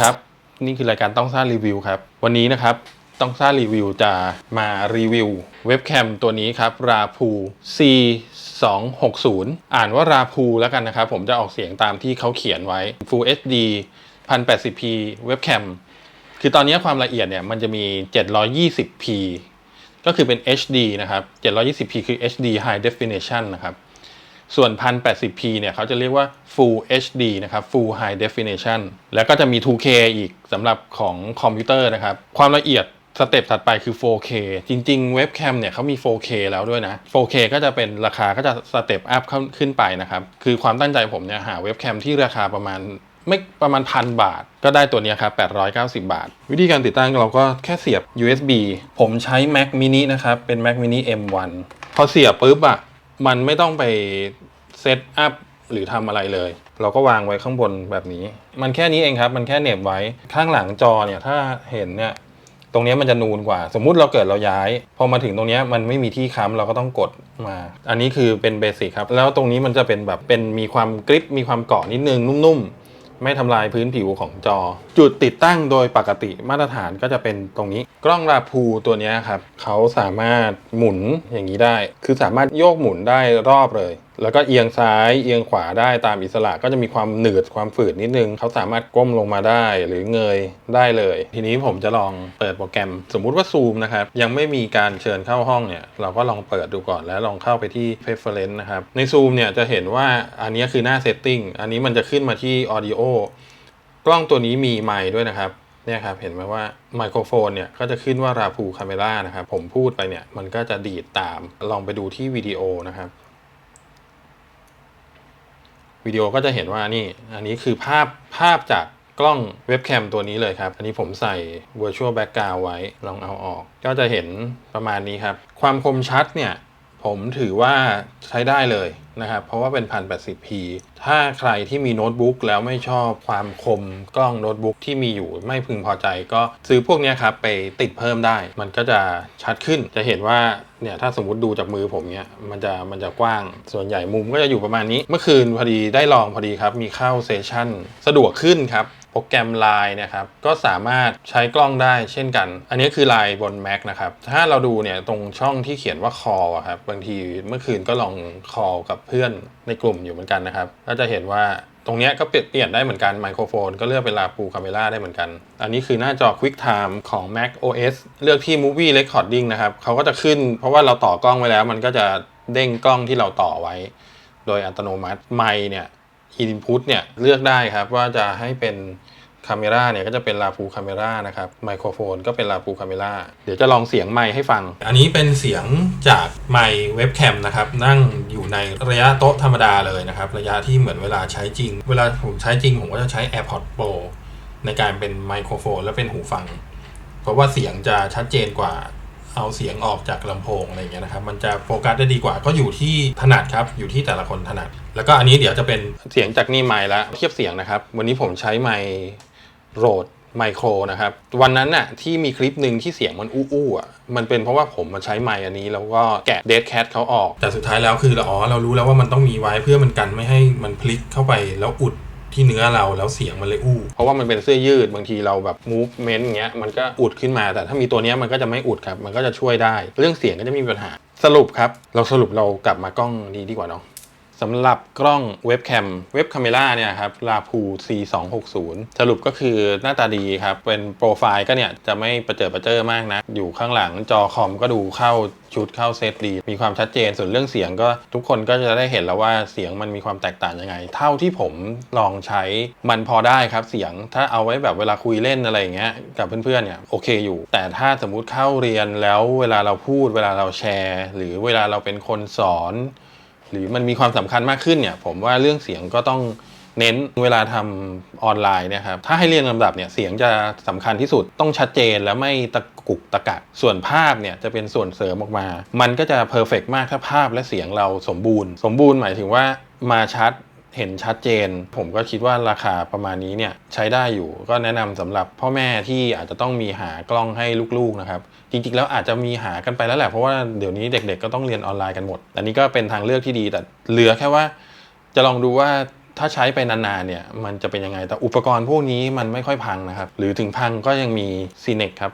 ครับ นี่คือรายการต้องซ่ารีวิวครับ วันนี้นะครับต้องซ่ารีวิวจะมารีวิว เว็บแคมตัวนี้ครับราพู C 2 6 0 อ่านว่าราพูแล้วกันนะครับ ผมจะออกเสียงตามที่เขาเขียนไว้ Full HD 1080p เว็บแคมคือตอนนี้ความละเอียดเนี่ยมันจะมี 720p ก็คือเป็น HD นะครับ 720p คือ HD High Definition นะครับ ส่วน 1080p เนี่ยเขาจะเรียกว่า Full HD นะครับ Full High Definition แล้วก็จะมี 2K อีกสำหรับของคอมพิวเตอร์นะครับ ความละเอียดสเต็ปถัดไปคือ 4K จริง ๆ เว็บแคมเนี่ยเขามี 4K แล้วด้วยนะ 4K ก็จะเป็นราคาก็จะสเต็ปอัพขึ้นไปนะครับ คือความตั้งใจผมเนี่ยหาเว็บแคมที่ราคาประมาณไม่ประมาณพันบาท ก็ได้ตัวนี้ครับ 890 บาท วิธีการติดตั้งเราก็แค่เสียบ USB ผมใช้ Mac mini นะครับ เป็น Mac mini M1 พอเสียบปุ๊บอะ มันไม่ต้องไปเซตอัพหรือทำอะไรเลย เราก็วางไว้ข้างบนแบบนี้ มันแค่นี้เองครับ มันแค่เหน็บไว้ข้างหลังจอเนี่ยถ้าเห็นเนี่ยตรงนี้มันจะนูนกว่า สมมุติเราเกิดเราย้าย พอมาถึงตรงนี้มันไม่มีที่ค้ำเราก็ต้องกดมา อันนี้คือเป็นเบสิกครับ แล้วตรงนี้มันจะเป็นแบบเป็นมีความกริปมีความเกาะนิดนึงนุ่มๆ ไม่ทำลายพื้นผิวของจอ จุดติดตั้งโดยปกติมาตรฐานก็จะเป็นตรงนี้ กล้องราพูตัวนี้ครับเขาสามารถหมุนอย่างนี้ได้ คือสามารถโยกหมุนได้รอบเลยแล้วก็เอียงซ้ายเอียงขวาได้ตามอิสระก็จะมีความหนืดความฝืดนิดนึง เขาสามารถก้มลงมาได้หรือเงยได้เลย ทีนี้ผมจะลองเปิดโปรแกรม สมมุติว่าซูมนะครับ ยังไม่มีการเชิญเข้าห้องเนี่ย เราก็ลองเปิดดูก่อนแล้วลองเข้าไปที่ preference นะครับ ในซูมเนี่ยจะเห็นว่าอันนี้คือหน้า setting อันนี้มันจะขึ้นมาที่ audio กล้องตัวนี้มีไมค์ด้วยนะครับเนี่ยครับเห็นไหมว่าไมโครโฟนเนี่ยก็จะขึ้นว่าราพูคาเมล่านะครับผมพูดไปเนี่ยมันก็จะดีดตามลองไปดูที่วิดีโอนะครับ วิดีโอก็จะเห็นว่านี่ อันนี้คือภาพภาพจากกล้องเว็บแคมตัวนี้เลยครับ อันนี้ผมใส่ virtual background ไว้ลองเอาออก ก็จะเห็นประมาณนี้ครับ ความคมชัดเนี่ย ผมถือว่าใช้ได้เลยนะครับ เพราะว่าเป็น 1080p ถ้าใครที่มีโน้ตบุ๊กแล้วไม่ชอบความคมกล้องโน้ตบุ๊กที่มีอยู่ไม่พึงพอใจก็ซื้อพวกนี้ครับไปติดเพิ่มได้ มันก็จะชัดขึ้นจะเห็นว่าเนี่ยถ้าสมมติดูจากมือผมเนี่ยมันจะมันจะกว้างส่วนใหญ่มุมก็จะอยู่ประมาณนี้ เมื่อคืนพอดีได้ลองพอดีครับ มีเข้าเซสชั่นสะดวกขึ้นครับ โปรแกรม Line เนะครับก็สามารถใช้กล้องได้เช่นกัน อันนี้คือ Line บน Mac นะครับถ้าเราดูเนี่ยตรงช่องที่เขียนว่า call อะครับบางทีเมื่อคืนก็ลอง call กับเพื่อนในกลุ่มอยู่เหมือนกันนะครับก็จะเห็นว่าตรงนี้ก็เปลี่ยนเปลี่ยนได้เหมือนกันไมโครโฟนก็เลือกเป็นลาปูคาเมล่าได้เหมือนกัน อันนี้คือหน้าจอ Quick Time ของ Mac OS เลือกที่ Movie Recording นะครับเขาก็จะขึ้น เพราะว่าเราต่อกล้องไว้แล้ว มันก็จะเด้งกล้องที่เราต่อไว้ โดยอัตโนมัติไมเนี่ย input เนี่ยเลือกได้ครับว่าจะให้เป็นคาเมราเนี่ยก็จะเป็นลาพูคาเมรานะครับไมโครโฟนก็เป็นลาพูคาเมราเดี๋ยวจะลองเสียงไมค์ให้ฟัง อันนี้เป็นเสียงจากไมค์เว็บแคมนะครับ นั่งอยู่ในระยะโต๊ะธรรมดาเลยนะครับ ระยะที่เหมือนเวลาใช้จริง เวลาผมใช้จริง ผมก็จะใช้ AirPods Pro ในการเป็นไมโครโฟน และเป็นหูฟัง เพราะว่าเสียงจะชัดเจนกว่า เอาเสียงออกจากลำโพงอะไรอย่างเงี้ยนะครับ มันจะโฟกัสได้ดีกว่าก็อยู่ที่ถนัดครับ อยู่ที่แต่ละคนถนัด แล้วก็อันนี้เดี๋ยวจะเป็นเสียงจากนี่ไมค์แล้วเทียบเสียงนะครับ วันนี้ผมใช้ไมค์โรดไมโครนะครับ วันนั้นน่ะที่มีคลิปหนึ่งที่เสียงมันอู้ๆอะมันเป็นเพราะว่าผมมาใช้ไมค์อันนี้ แล้วก็แกะเด d แคทเขาออก แต่สุดท้ายแล้วคือเราอ๋อเรารู้แล้วว่ามันต้องมีไว้เพื่อมันกันไม่ให้มันพลิกเข้าไปแล้วอุด ที่เนื้อเราแล้วเสียงมันเลยอู้ เพราะว่ามันเป็นเสื้อยืดบางทีเราแบบมูฟเมนต์อย่างเงี้ยมันก็อุดขึ้นมา แต่ถ้ามีตัวเนี้ยมันก็จะไม่อุดครับ มันก็จะช่วยได้ เรื่องเสียงก็จะไมมีปัญหาสรุปครับ เราสรุปเรากลับมากล้องนี้ดีกว่าเนาะ สำหรับกล้องเว็บแคมเว็บคาเมล่าเนี่ยครับลาพู C 2 6 0 สรุปก็คือหน้าตาดีครับ เป็นโปรไฟล์ก็เนี่ยจะไม่ประเจิดประเจิอมากนะ อยู่ข้างหลังจอคอมก็ดูเข้าชุดเข้าเซตดี มีความชัดเจนส่วนเรื่องเสียงก็ทุกคนก็จะได้เห็นแล้วว่าเสียงมันมีความแตกต่างยังไง เท่าที่ผมลองใช้มันพอได้ครับเสียงถ้าเอาไว้แบบเวลาคุยเล่นอะไรอย่างเงี้ยกับเพื่อนๆเนี่ยโอเคอยู่ แต่ถ้าสมมุติเข้าเรียนแล้วเวลาเราพูดเวลาเราแชร์ หรือเวลาเราเป็นคนสอน หรือมันมีความสำคัญมากขึ้นเนี่ย ผมว่าเรื่องเสียงก็ต้องเน้นเวลาทำออนไลน์นะครับ ถ้าให้เรียงลำดับเนี่ยเสียงจะสำคัญที่สุดต้องชัดเจนและไม่ตะกุกตะกักส่วนภาพเนี่ยจะเป็นส่วนเสริมออกมา มันก็จะเพอร์เฟกมากถ้าภาพและเสียงเราสมบูรณ์ สมบูรณ์หมายถึงว่ามาชัด เห็นชัดเจน ผมก็คิดว่าราคาประมาณนี้เนี่ยใช้ได้อยู่ ก็แนะนำสำหรับพ่อแม่ที่อาจจะต้องมีหากล้องให้ลูกๆนะครับ จริงๆแล้วอาจจะมีหากันไปแล้วแหละเพราะว่าเดี๋ยวนี้เด็กๆก็ต้องเรียนออนไลน์กันหมด อันนี้ก็เป็นทางเลือกที่ดีแต่เหลือแค่ว่า จะลองดูว่าถ้าใช้ไปนานๆเนี่ยมันจะเป็นยังไงแต่อุปกรณ์พวกนี้มันไม่ค่อยพังนะครับ หรือถึงพังก็ยังมีซีเน็กครับ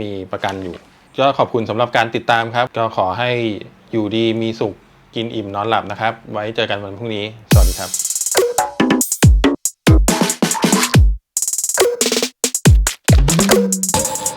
มีประกันอยู่ ก็ขอบคุณสำหรับการติดตามครับ ก็ขอให้อยู่ดีมีสุข กินอิ่มนอนหลับนะครับ ไว้เจอกันวันพรุ่งนี้ สวัสดีครับ